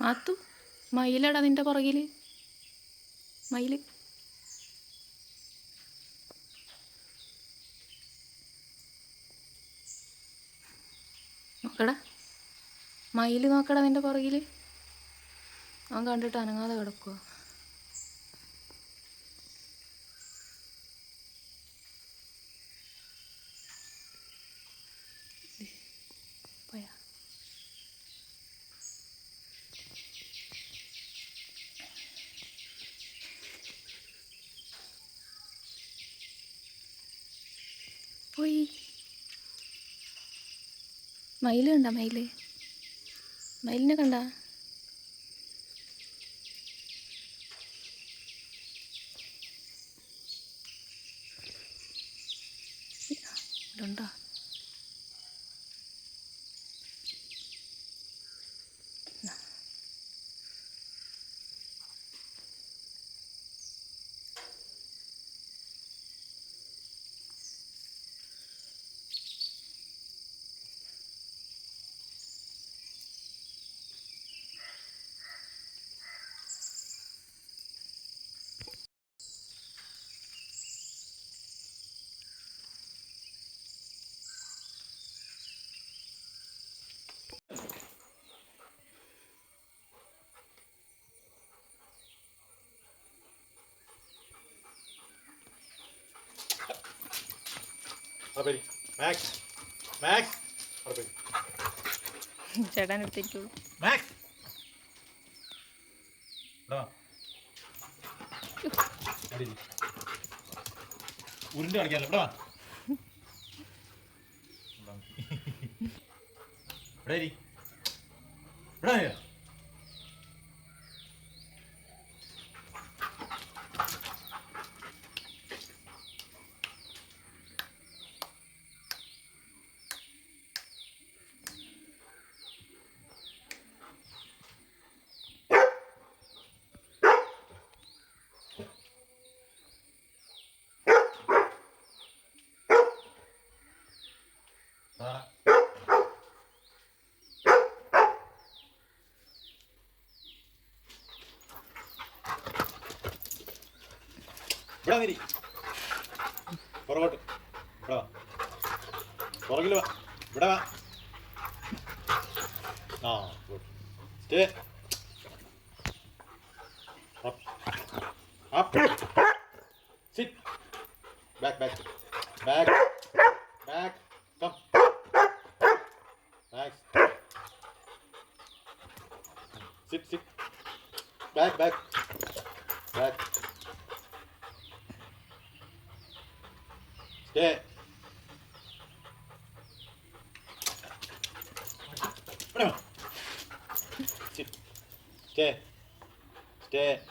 മാത്തു മയിലടാ നിന്റെ പുറകിൽ മയിൽ നോക്കടാ. മയിൽ നോക്കടാ നിന്റെ പുറകിൽ അവൻ കണ്ടിട്ട് അനങ്ങാതെ കിടക്കുക പോയാ പോയി. മയിൽ കണ്ട മയിൽ മയിലിനെ കണ്ട? അവിടെ മാക്സ് മാക്സ് അവിടെ മാക്സ്. ഉരുണ്ട് കാണിക്കാല്ലോ ഇവിടെ. ഇവിടെ ഇവിടെ വാ. വാ. വന്നിരി. പുറകോട്ട്. ഇവിടെ വാ. പുറകിൽ വാ. ഇവിടെ വാ. ആ good stay up up sit back back back back come back sit sit back back back stay ഇവിടെ വാ. Sit. Stay.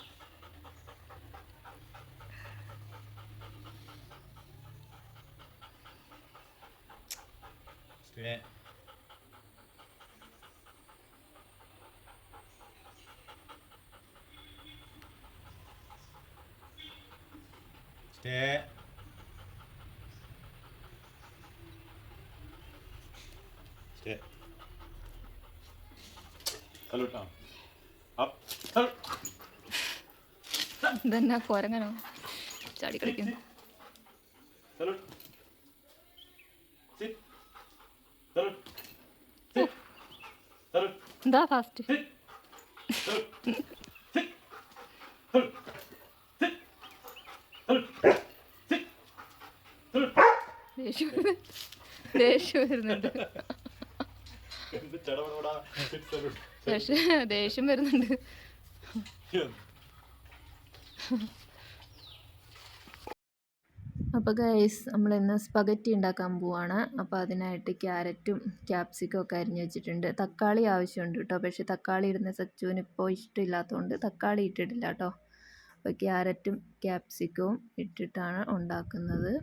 തന്നെ കുരങ്ങനോ? ചാടി കളിക്കുന്നു. എന്താ ഫാസ്റ്റ് ദേഷ്യം വരുന്നുണ്ട്. ദേഷ്യം വരുന്നുണ്ട്. അപ്പോൾ ഗൈസ് നമ്മൾ ഇന്ന് സ്പഗറ്റി ഉണ്ടാക്കാൻ പോവാണ്. അപ്പോൾ അതിനായിട്ട് ക്യാരറ്റും ക്യാപ്സിക്കും ഒക്കെ അരിഞ്ഞ് വെച്ചിട്ടുണ്ട്. തക്കാളി ആവശ്യമുണ്ട് കേട്ടോ. പക്ഷേ തക്കാളി ഇടുന്ന സച്ചുവിന് ഇപ്പോൾ ഇഷ്ടമില്ലാത്തതുകൊണ്ട് തക്കാളി ഇട്ടിട്ടില്ല കേട്ടോ. അപ്പോൾ ക്യാരറ്റും ക്യാപ്സിക്കവും ഇട്ടിട്ടാണ് ഉണ്ടാക്കുന്നത്.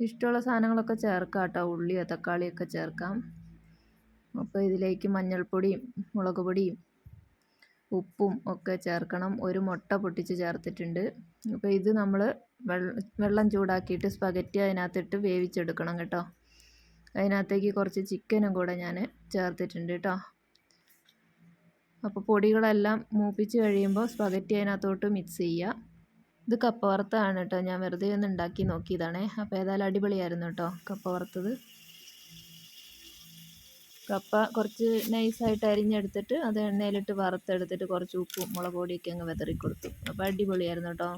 ഇഷ്ടമുള്ള സാധനങ്ങളൊക്കെ ചേർക്കാം കേട്ടോ. ഉള്ളിയോ തക്കാളിയൊക്കെ ചേർക്കാം. അപ്പോൾ ഇതിലേക്ക് മഞ്ഞൾപ്പൊടിയും മുളക് പൊടിയും ഉപ്പും ഒക്കെ ചേർക്കണം. ഒരു മുട്ട പൊട്ടിച്ച് ചേർത്തിട്ടുണ്ട്. അപ്പോൾ ഇത് നമ്മൾ വെള്ളം ചൂടാക്കിയിട്ട് സ്പഗറ്റി അതിനകത്തിട്ട് വേവിച്ചെടുക്കണം കേട്ടോ. അതിനകത്തേക്ക് കുറച്ച് ചിക്കനും കൂടെ ഞാൻ ചേർത്തിട്ടുണ്ട് കേട്ടോ. അപ്പോൾ പൊടികളെല്ലാം മൂപ്പിച്ച് കഴിയുമ്പോൾ സ്പഗറ്റി അതിനകത്തോട്ട് മിക്സ് ചെയ്യുക. ഇത് കപ്പ വറുത്തതാണ് കേട്ടോ. ഞാൻ വെറുതെ ഒന്ന് ഉണ്ടാക്കി നോക്കിയതാണേ. അപ്പോൾ ഏതായാലും അടിപൊളിയായിരുന്നു കേട്ടോ കപ്പ വറുത്തത് കപ്പ കുറച്ച് നൈസായിട്ട് അരിഞ്ഞെടുത്തിട്ട് അത് എണ്ണയിലിട്ട് വറുത്തെടുത്തിട്ട് കുറച്ച് ഉപ്പും മുളക് പൊടിയൊക്കെ അങ്ങ് വിതറി കൊടുത്തു അപ്പോൾ അടിപൊളിയായിരുന്നു കേട്ടോ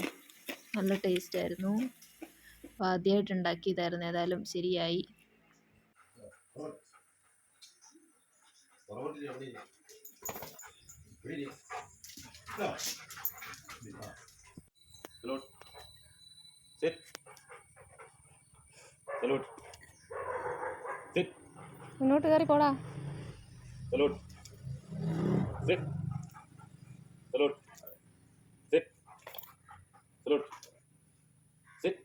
നല്ല ടേസ്റ്റ് ആയിരുന്നു. അപ്പോൾ ആദ്യമായിട്ട് ഉണ്ടാക്കിയതായിരുന്നു. ഏതായാലും ശരിയായി. Salute. नोट करी पड़ा salute sit salute sit salute sit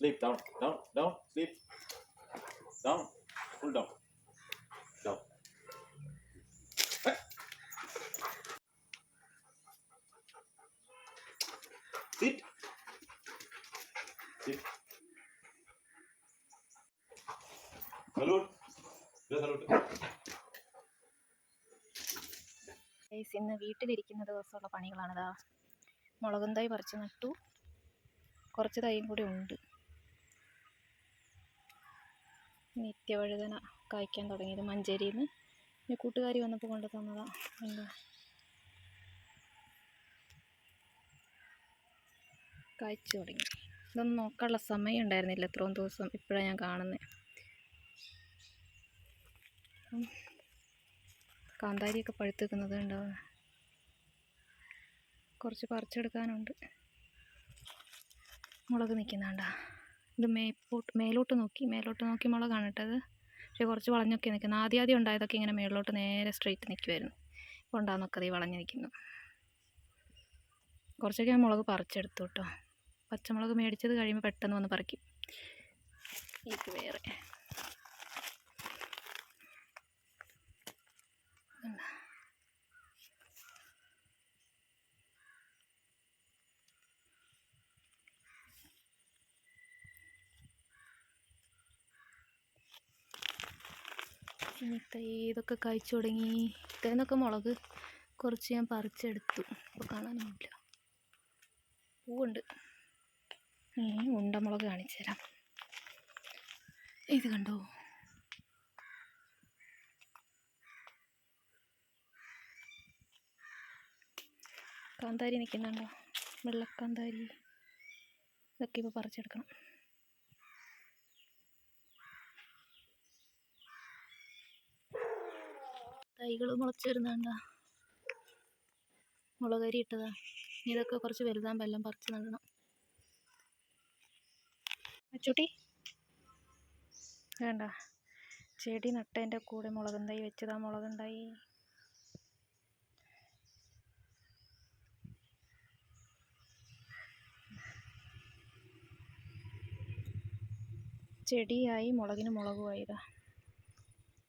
sleep down down down sleep down full down down sit sit salute ഇന്ന് വീട്ടിലിരിക്കുന്ന ദിവസമുള്ള പണികളാണിതാ. മുളകും തൈ പറിച്ച് നട്ടു. കുറച്ച് തൈയും കൂടി ഉണ്ട്. നിത്യവഴുതന കായ്ക്കാൻ തുടങ്ങിയത് മഞ്ചേരിയിൽ നിന്ന് പിന്നെ കൂട്ടുകാരി വന്നപ്പോൾ കൊണ്ട് തന്നതാ. എന്താ? കായ്ച്ചു തുടങ്ങി. ഇതൊന്നും നോക്കാനുള്ള സമയം ഉണ്ടായിരുന്നില്ല ഇത്രയും ദിവസം ഇപ്പോഴാണ് ഞാൻ കാണുന്നത് കാന്താരിയൊക്കെ പഴുത്തിക്കുന്നത് ഉണ്ടാവുക കുറച്ച് പറിച്ചെടുക്കാനുണ്ട്. മുളക് നിൽക്കുന്നുണ്ട ഇത് മേപ്പോട്ട് മേലോട്ട് നോക്കി മേലോട്ട് നോക്കി മുളകാണ് ഇട്ടത് പക്ഷേ കുറച്ച് വളഞ്ഞൊക്കെ നിൽക്കുന്നത് ആദ്യം ആദ്യം ഉണ്ടായതൊക്കെ ഇങ്ങനെ മേളിലോട്ട് നേരെ സ്ട്രെയിറ്റ് നിൽക്കുമായിരുന്നു ഇപ്പോൾ ഉണ്ടാകുന്നൊക്കെ ഈ വളഞ്ഞ് നിൽക്കുന്നു കുറച്ചൊക്കെ ഞാൻ മുളക് പറിച്ചെടുത്തു കേട്ടോ. പച്ചമുളക് മേടിച്ചത് കഴിയുമ്പോൾ പെട്ടെന്ന് വന്ന് പറിക്കും. ഇത് വേറെ. ഇതൊക്കെ കഴിച്ചു തുടങ്ങി. ഇത്തേന്നൊക്കെ മുളക് കുറച്ച് ഞാൻ പറിച്ചെടുത്തു. ഇപ്പോൾ കാണാനൊന്നുമില്ല. പൂവുണ്ട്. ഉണ്ടമുളക് കാണിച്ചു തരാം. ഇത് കണ്ടോ? കാന്താരി നിൽക്കുന്നുണ്ടോ? വെള്ളക്കാന്താരി. ഇതൊക്കെ ഇപ്പോൾ പറിച്ചെടുക്കണം. തൈകൾ മുളച്ച് വരുന്നുണ്ടോ മുളകരി ഇട്ടതാ ഇതൊക്കെ കുറച്ച് വലുതാകുമ്പോൾ എല്ലാം പറിച്ച് നടണം. അച്ചൂട്ടി? വേണ്ട ചെടി നട്ടതിന്റെ കൂടെ മുളകും തൈ വെച്ചതാ മുളകുണ്ടായി ചെടിയായി മുളകിന് മുളകുമായതാ.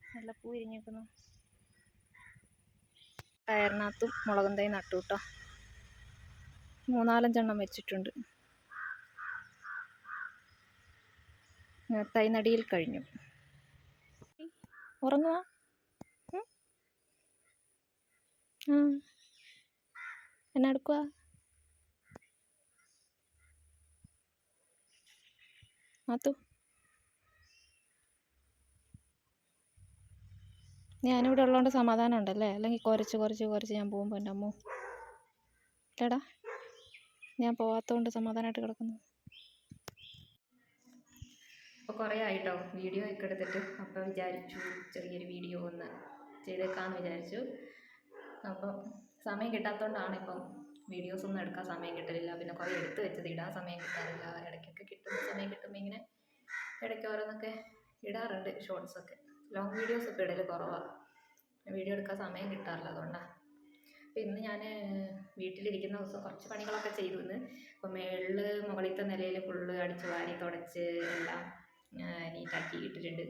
നല്ല പൂ ഇരിഞ്ഞേക്കുന്നു കയറിനകത്തും മുളകും തൈ നട്ടു കേട്ടോ മൂന്നാലഞ്ചെണ്ണം വെച്ചിട്ടുണ്ട്. തൈനടിയിൽ കഴിഞ്ഞു. ഉറങ്ങുക എന്നാ എടുക്കുക മാത്തു ഞാനിവിടെ ഉള്ളതുകൊണ്ട് സമാധാനം ഉണ്ടല്ലേ അല്ലെങ്കിൽ കുറച്ച് കുറച്ച് കുറച്ച് ഞാൻ പോകുമ്പോൾ എന്റെ അമ്മ. ഇല്ലടാ ഞാൻ പോകാത്തതുകൊണ്ട് സമാധാനമായിട്ട് കിടക്കുന്നു. അപ്പോൾ കുറേ ആയിട്ടോ? വീഡിയോ ഒക്കെ എടുത്തിട്ട് അപ്പോൾ വിചാരിച്ചു ചെറിയൊരു വീഡിയോ ഒന്ന് ചെയ്തേക്കാമെന്ന് വിചാരിച്ചു. അപ്പം സമയം കിട്ടാത്തതുകൊണ്ടാണ് ഇപ്പം വീഡിയോസ് ഒന്നും എടുക്കാൻ സമയം കിട്ടലില്ല. പിന്നെ കുറേ എടുത്ത് വെച്ചത് ഇടാൻ സമയം കിട്ടാറില്ല. ഇടയ്ക്കൊക്കെ കിട്ടുന്ന സമയം കിട്ടുമ്പോൾ ഇങ്ങനെ ഇടയ്ക്ക് ഓരോന്നൊക്കെ ഇടാറുണ്ട് ഷോർട്സൊക്കെ ലോങ് വീഡിയോസ് ഒക്കെ ഇടൽ കുറവാണ് വീഡിയോ എടുക്കാൻ സമയം കിട്ടാറില്ല അതുകൊണ്ടാണ് അപ്പോൾ ഇന്ന് ഞാൻ വീട്ടിലിരിക്കുന്ന ദിവസം കുറച്ച് പണികളൊക്കെ ചെയ്തു ഇന്ന്. അപ്പോൾ മേളിൽ മുകളിലത്തെ നിലയിൽ ഫുള്ള് അടിച്ച് വാരി തുടച്ച് എല്ലാം നീറ്റാക്കി ഇട്ടിട്ടുണ്ട്.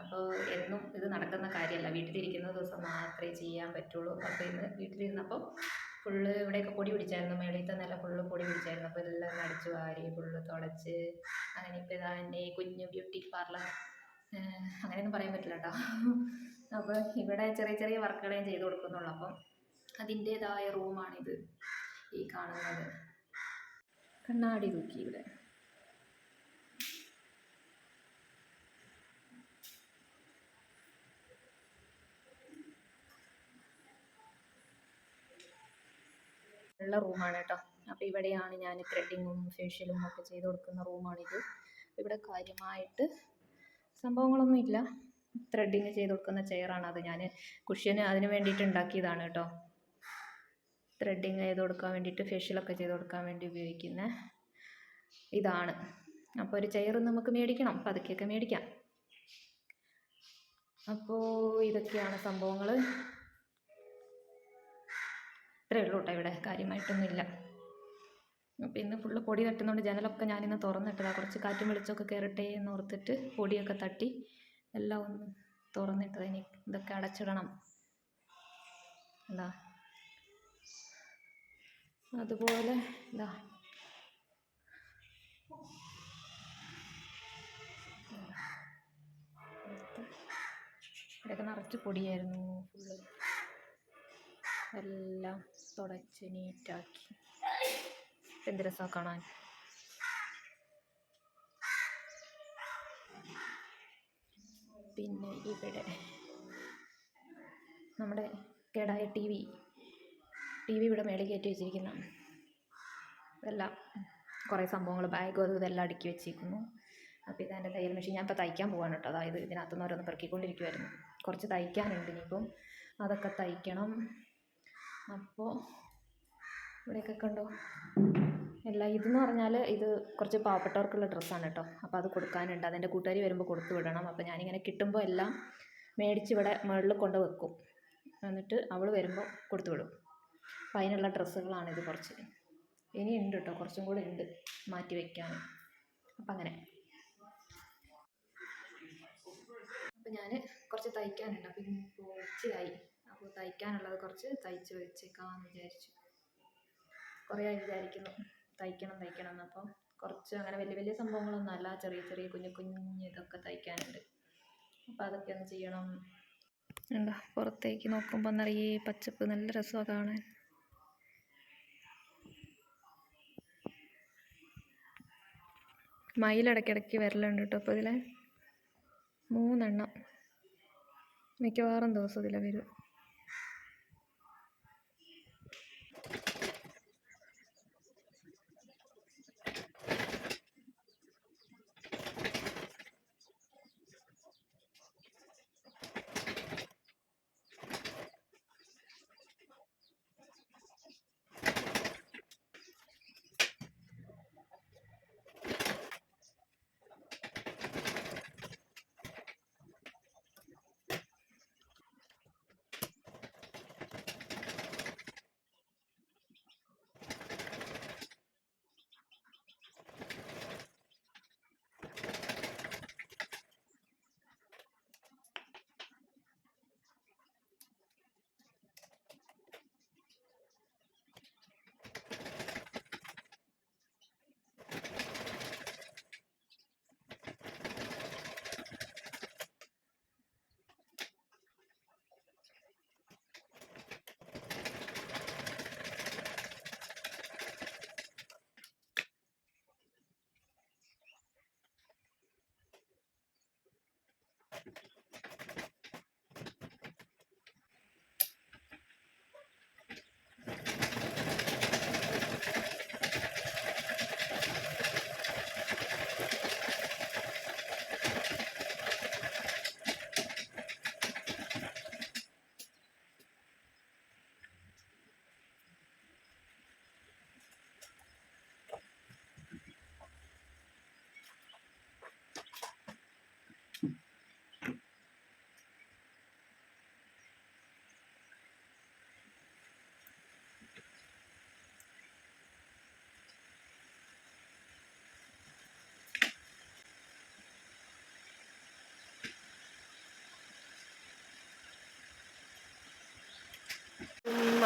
അപ്പോൾ എന്നും ഇത് നടക്കുന്ന കാര്യമല്ല വീട്ടിലിരിക്കുന്ന ദിവസം മാത്രമേ ചെയ്യാൻ പറ്റുള്ളൂ. അപ്പോൾ ഇന്ന് വീട്ടിലിരുന്നപ്പോൾ ഫുള്ള് ഇവിടെയൊക്കെ പൊടി പിടിച്ചായിരുന്നു. മേളിലത്തെ നില ഫുള്ള് പൊടി പിടിച്ചായിരുന്നു. അപ്പോൾ ഇതെല്ലാം അടിച്ച് വാരി ഫുള്ള് തുടച്ച് അങ്ങനെ ഇപ്പോൾ ഇതാ എന്റെ കുഞ്ഞു ബ്യൂട്ടി പാർലർ അങ്ങനെയൊന്നും പറയാൻ പറ്റില്ല കേട്ടോ അപ്പോൾ ഇവിടെ ചെറിയ ചെറിയ വർക്കുകൾ ഞാൻ ചെയ്ത് കൊടുക്കുന്നുള്ളൂ. അപ്പം അതിന്റേതായ റൂമാണിത് ഈ കാണുന്നത്. കണ്ണാടി തൂക്കി ഇവിടെ. ഉള്ള റൂമാണ് കേട്ടോ അപ്പോൾ ഇവിടെയാണ് ഞാൻ ത്രെഡിങ്ങും ഫേഷ്യലും ഒക്കെ ചെയ്ത് കൊടുക്കുന്ന റൂമാണിത്. ഇവിടെ കാര്യമായിട്ട് സംഭവങ്ങളൊന്നും ഇല്ല. ത്രെഡിങ് ചെയ്ത് കൊടുക്കുന്ന ചെയറാണ് അത് ഞാൻ കുഷ്യന് അതിന് വേണ്ടിയിട്ട് ഉണ്ടാക്കിയതാണ് കേട്ടോ. ത്രെഡിങ് ചെയ്ത് കൊടുക്കാൻ വേണ്ടിയിട്ട് ഫേഷ്യലൊക്കെ ചെയ്ത് കൊടുക്കാൻ വേണ്ടി ഉപയോഗിക്കുന്ന ഇതാണ്. അപ്പോൾ ഒരു ചെയർ നമുക്ക് മേടിക്കണം. പതുക്കെയൊക്കെ മേടിക്കാം. അപ്പോൾ ഇതൊക്കെയാണ് സംഭവങ്ങൾ ഇത്രയേ ഉള്ളൂ കേട്ടോ ഇവിടെ. കാര്യമായിട്ടൊന്നുമില്ല. അപ്പോൾ ഇന്ന് ഫുള്ള് പൊടി തട്ടുന്നതുകൊണ്ട് ജനലൊക്കെ ഞാനിന്ന് തുറന്നിട്ടതാ. കുറച്ച് കാറ്റും വെളിച്ചമൊക്കെ കയറട്ടെ എന്ന് ഓർത്തിട്ട് പൊടിയൊക്കെ തട്ടി എല്ലാം ഒന്ന് തുറന്നിട്ടത്. ഇനി ഇതൊക്കെ അടച്ചിടണം. എന്താ അതുപോലെ ഇതാ. ഇവിടെയൊക്കെ നിറച്ച് പൊടിയായിരുന്നു ഫുള്ള് എല്ലാം തുടച്ച് നീറ്റാക്കി എന്ത് രസമാണ് കാണാൻ? പിന്നെ ഇവിടെ നമ്മുടെ കേടായ ടി വി ടി വി ഇവിടെ മേളിൽ കയറ്റി വെച്ചിരിക്കുന്ന. ഇതെല്ലാം കുറേ സംഭവങ്ങൾ ബാഗും അതും ഇതെല്ലാം അടുക്കി വെച്ചിരിക്കുന്നു. അപ്പോൾ ഇതെന്റെ തയ്യൽ മെഷീൻ ഞാൻ ഇപ്പോൾ തയ്ക്കാൻ പോവാണ് കേട്ടോ. അതായത് ഇതിനകത്തുനിന്ന് ഓരോന്ന് പെറുക്കിക്കൊണ്ടിരിക്കുമായിരുന്നു കുറച്ച് തയ്ക്കാനുണ്ട് ഇനിയിപ്പം. അതൊക്കെ തയ്ക്കണം. അപ്പോൾ ഇവിടെയൊക്കെ കണ്ടോ? എല്ലാം ഇതെന്ന് പറഞ്ഞാൽ ഇത് കുറച്ച് പാവപ്പെട്ടവർക്കുള്ള ഡ്രസ്സാണ് കേട്ടോ. അപ്പോൾ അത് കൊടുക്കാനുണ്ട്. അതെന്റെ കൂട്ടുകാരി വരുമ്പോൾ കൊടുത്തു വിടണം. അപ്പോൾ ഞാനിങ്ങനെ കിട്ടുമ്പോൾ എല്ലാം മേടിച്ച് ഇവിടെ മുകളിൽ കൊണ്ട് വെക്കും. എന്നിട്ട് അവൾ വരുമ്പോൾ കൊടുത്തു വിടും. അപ്പോൾ അതിനുള്ള ഡ്രസ്സുകളാണിത് കുറച്ച്. ഇനി ഉണ്ട് കേട്ടോ. കുറച്ചും കൂടെ ഉണ്ട് മാറ്റി വയ്ക്കാൻ അപ്പം അങ്ങനെ. അപ്പം ഞാൻ കുറച്ച് തയ്ക്കാനുണ്ട്. ഇപ്പോൾ ഉച്ചയായി. അപ്പോൾ തയ്ക്കാനുള്ളത് കുറച്ച് തയ്ച്ച് വെച്ചേക്കാമെന്ന് വിചാരിച്ചു. കുറേ ആയി വിചാരിക്കുന്നു. തയ്ക്കണം തയ്ക്കണം എന്ന് അപ്പം കുറച്ച് അങ്ങനെ വലിയ വലിയ സംഭവങ്ങളൊന്നും അല്ല. ചെറിയ ചെറിയ കുഞ്ഞു കുഞ്ഞു ഇതൊക്കെ തയ്ക്കാനുണ്ട്. അപ്പോൾ അതൊക്കെ ഒന്ന് ചെയ്യണം. എന്താ പുറത്തേക്ക് നോക്കുമ്പോൾ നിറയെ പച്ചപ്പ് നല്ല രസമാണ് കാണാൻ. മയിൽ ഇടയ്ക്കിടയ്ക്ക് വരലുണ്ട് കേട്ടോ അപ്പോൾ ഇതിലെ മൂന്നെണ്ണം. മിക്കവാറും ദിവസം ഇതിലെ വരും.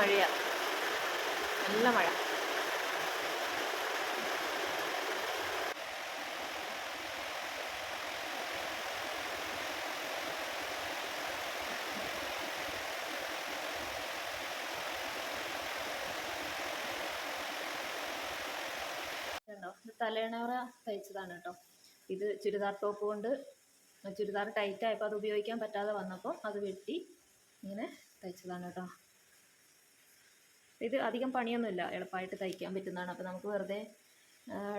മഴയാണ് നല്ല മഴ. തലയണവറ തയ്ച്ചതാണ് കേട്ടോ. ഇത് ചുരിദാർ ടോപ്പ് കൊണ്ട് ചുരിദാർ ടൈറ്റായപ്പോൾ അത് ഉപയോഗിക്കാൻ പറ്റാതെ വന്നപ്പോൾ അത് വെട്ടി ഇങ്ങനെ തയ്ച്ചതാണ് കേട്ടോ. ഇത് അധികം പണിയൊന്നുമില്ല. എളുപ്പമായിട്ട് തയ്ക്കാൻ പറ്റുന്നതാണ്. അപ്പോൾ നമുക്ക് വെറുതെ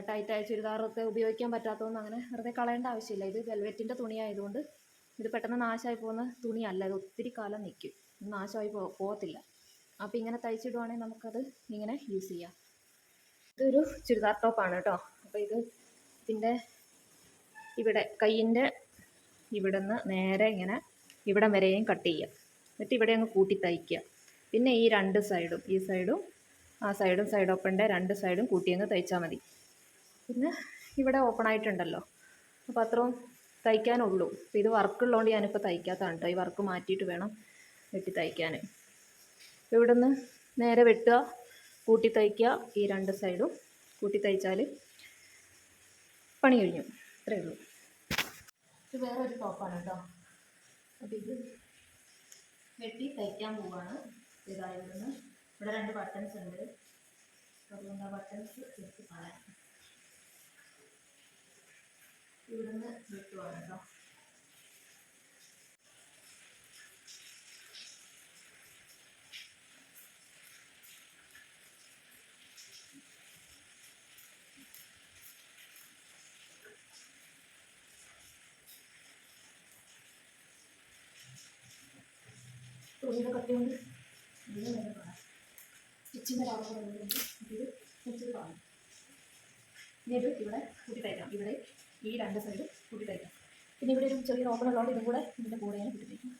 ടൈറ്റായ ചുരിദാറൊക്കെ ഉപയോഗിക്കാൻ പറ്റാത്തതൊന്നും അങ്ങനെ വെറുതെ കളയേണ്ട ആവശ്യമില്ല. ഇത് വെൽവെറ്റിന്റെ തുണിയായതുകൊണ്ട് ഇത് പെട്ടെന്ന് നാശമായി പോകുന്ന തുണിയല്ല. ഇത് ഒത്തിരി കാലം നിൽക്കും നാശമായി പോ പോകത്തില്ല. അപ്പോൾ ഇങ്ങനെ തയ്ച്ചിടുവാണെങ്കിൽ നമുക്കത് ഇങ്ങനെ യൂസ് ചെയ്യാം. ഇതൊരു ചുരിദാർ ടോപ്പാണ് കേട്ടോ. അപ്പോൾ ഇത് ഇതിന്റെ ഇവിടെ കയ്യിന്റെ ഇവിടെ നിന്ന് നേരെ ഇങ്ങനെ ഇവിടം വരെയും കട്ട് ചെയ്യുക എന്നിട്ട് ഇവിടെ അങ്ങ് കൂട്ടി തയ്ക്കുക പിന്നെ ഈ രണ്ട് സൈഡും ഈ സൈഡും ആ സൈഡും സൈഡ് ഓപ്പണിന്റെ രണ്ട് സൈഡും കൂട്ടി അങ്ങ് തയ്ച്ചാൽ മതി. പിന്നെ ഇവിടെ ഓപ്പൺ ആയിട്ടുണ്ടല്ലോ. അപ്പോൾ അത്രയും തയ്ക്കാനുള്ളൂ. അപ്പോൾ ഇത് വർക്ക് ഉള്ളതുകൊണ്ട് ഞാനിപ്പോൾ തയ്ക്കാത്തതാണ് കേട്ടോ. ഈ വർക്ക് മാറ്റിയിട്ട് വേണം വെട്ടി തയ്ക്കാൻ. ഇവിടെ നിന്ന് നേരെ വെട്ടുക കൂട്ടി തയ്ക്കുക ഈ രണ്ട് സൈഡും കൂട്ടി തയ്ച്ചാൽ പണി കഴിഞ്ഞു. ഇത്രയേ ഉള്ളൂ. ഇത് വേറെ ഒരു ടോപ്പാണ് കേട്ടോ. അപ്പോൾ ഇത് വെട്ടി തയ്ക്കാൻ പോവാണ്. ഇതായിരുന്നു. ഇവിടെ രണ്ട് ബട്ടൺസ് ഉണ്ട്. അതുകൊണ്ട് ആ ബട്ടൺസ് എടുത്ത് കളയാം ഇവിടുന്ന് വെട്ടുവാണ് കേട്ടോ തുണിയുടെ കട്ടി ഇവിടെ കൂട്ടി ഇവിടെ ഈ രണ്ട് സൈഡ് കൂട്ടി പിന്നെ ഇവിടെ ഒരു ചെറിയ ഓപ്പൺ ഉള്ളതുകൊണ്ട് ഇതും കൂടെ ഇതിന്റെ കൂടെയാണ് കൂട്ടി തയ്ക്കും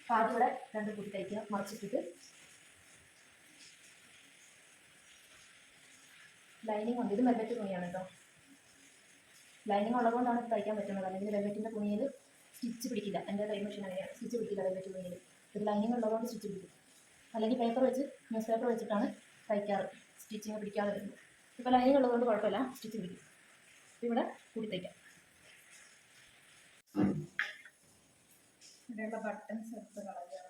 അപ്പോൾ ആദ്യം ഇവിടെ രണ്ട് കൂട്ടി തയ്ക്കുക മറിച്ചിട്ടിട്ട് ലൈനിങ് ഉണ്ട് ഇത് വെൽവെറ്റ് തുണിയാണ് കേട്ടോ ലൈനിങ് ഉള്ളതുകൊണ്ടാണ് തയ്ക്കാൻ പറ്റുന്നത് അല്ലെങ്കിൽ വെൽവെറ്റിന്റെ തുണിയിൽ സ്റ്റിച്ച് പിടിക്കില്ല എന്റെ തൈ മെഷീൻ അങ്ങനെയാണ് സ്റ്റിച്ച് പിടിക്കില്ല വെൽവെറ്റ് തുണിയിൽ ഇത് ലൈനിങ് ഉള്ളതുകൊണ്ട് സ്റ്റിച്ച് പിടിക്കും. അല്ലെങ്കിൽ പേപ്പർ വെച്ച് ന്യൂസ് പേപ്പർ വെച്ചിട്ടാണ് തയ്ക്കാറ്. സ്റ്റിച്ചിങ് പിടിക്കാതെ വരുന്നത്. ഇപ്പോൾ ലൈനിങ് ഉള്ളതുകൊണ്ട് കുഴപ്പമില്ല. സ്റ്റിച്ച് പിടിക്കും. ഇവിടെ കൂടി തയ്ക്കാം. ഇവിടെയുള്ള ബട്ടൺസ് എടുത്ത് കളയാറുണ്ട്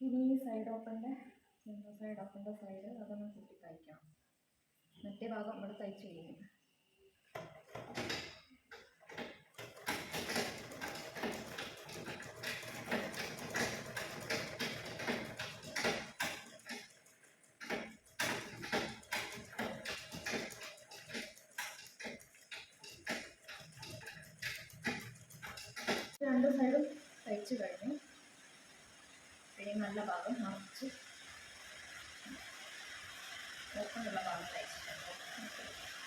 ഇനി ഈ സൈഡ് ഓപ്പണിന്റെ സൈഡ് ഓപ്പണിന്റെ സൈഡ് അതൊന്ന് കൂട്ടി തയ്ക്കണം. മറ്റേ ഭാഗം ഇവിടെ തയ്ച്ച് കഴിയും രണ്ട് സൈഡും തയ്ച്ചു കഴിഞ്ഞു. ഇനി നല്ല ഭാഗം മറിച്ച് ഓപ്പണുള്ള ഭാഗം തയ്ച്ചിട്ടുണ്ട് ഇതാണ്.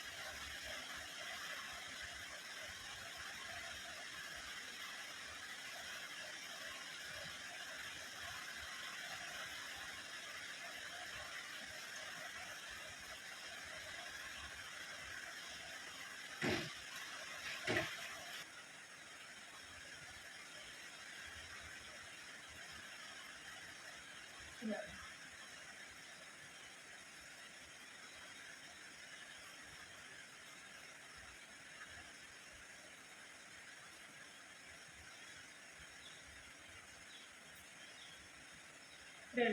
ഇത്രയേ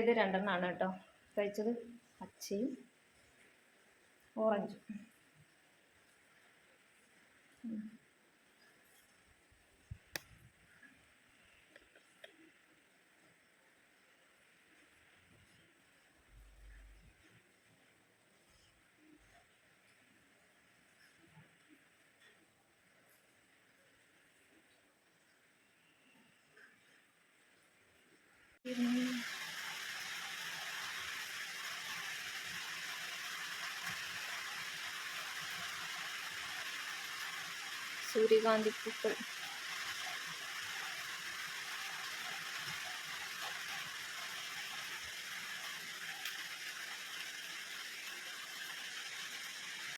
ഇത് രണ്ടെണ്ണമാണ് കേട്ടോ. തയ്ച്ചത് പച്ചയും ഓറഞ്ചും. സൂര്യകാന്തി പൂക്കൾ